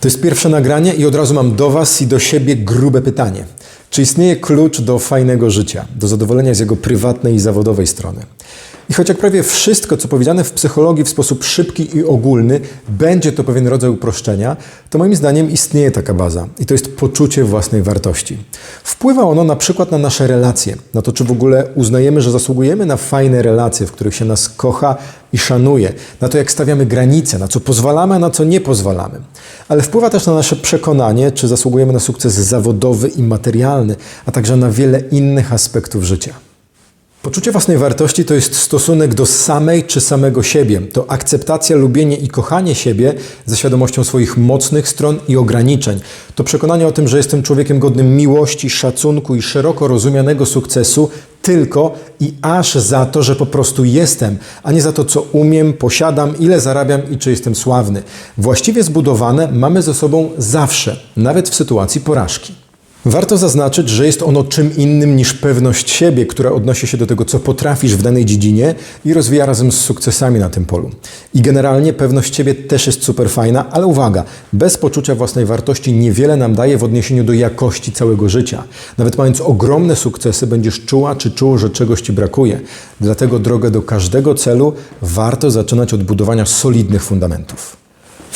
To jest pierwsze nagranie i od razu mam do Was i do siebie grube pytanie. Czy istnieje klucz do fajnego życia, do zadowolenia z jego prywatnej i zawodowej strony? I choć jak prawie wszystko, co powiedziane w psychologii w sposób szybki i ogólny, będzie to pewien rodzaj uproszczenia, to moim zdaniem istnieje taka baza i to jest poczucie własnej wartości. Wpływa ono na przykład na nasze relacje, na to, czy w ogóle uznajemy, że zasługujemy na fajne relacje, w których się nas kocha i szanuje, na to, jak stawiamy granice, na co pozwalamy, a na co nie pozwalamy. Ale wpływa też na nasze przekonanie, czy zasługujemy na sukces zawodowy i materialny, a także na wiele innych aspektów życia. Poczucie własnej wartości to jest stosunek do samej czy samego siebie. To akceptacja, lubienie i kochanie siebie ze świadomością swoich mocnych stron i ograniczeń. To przekonanie o tym, że jestem człowiekiem godnym miłości, szacunku i szeroko rozumianego sukcesu tylko i aż za to, że po prostu jestem, a nie za to, co umiem, posiadam, ile zarabiam i czy jestem sławny. Właściwie zbudowane mamy ze sobą zawsze, nawet w sytuacji porażki. Warto zaznaczyć, że jest ono czym innym niż pewność siebie, która odnosi się do tego, co potrafisz w danej dziedzinie i rozwija razem z sukcesami na tym polu. I generalnie pewność siebie też jest super fajna, ale uwaga, bez poczucia własnej wartości niewiele nam daje w odniesieniu do jakości całego życia. Nawet mając ogromne sukcesy, będziesz czuła czy czuł, że czegoś ci brakuje. Dlatego drogę do każdego celu warto zaczynać od budowania solidnych fundamentów.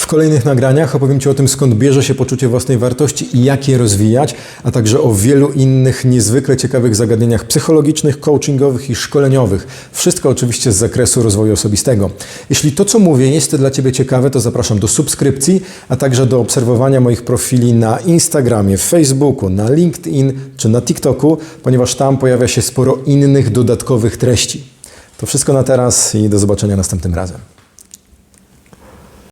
W kolejnych nagraniach opowiem Ci o tym, skąd bierze się poczucie własnej wartości i jak je rozwijać, a także o wielu innych niezwykle ciekawych zagadnieniach psychologicznych, coachingowych i szkoleniowych. Wszystko oczywiście z zakresu rozwoju osobistego. Jeśli to, co mówię, jest dla Ciebie ciekawe, to zapraszam do subskrypcji, a także do obserwowania moich profili na Instagramie, Facebooku, na LinkedIn czy na TikToku, ponieważ tam pojawia się sporo innych dodatkowych treści. To wszystko na teraz i do zobaczenia następnym razem.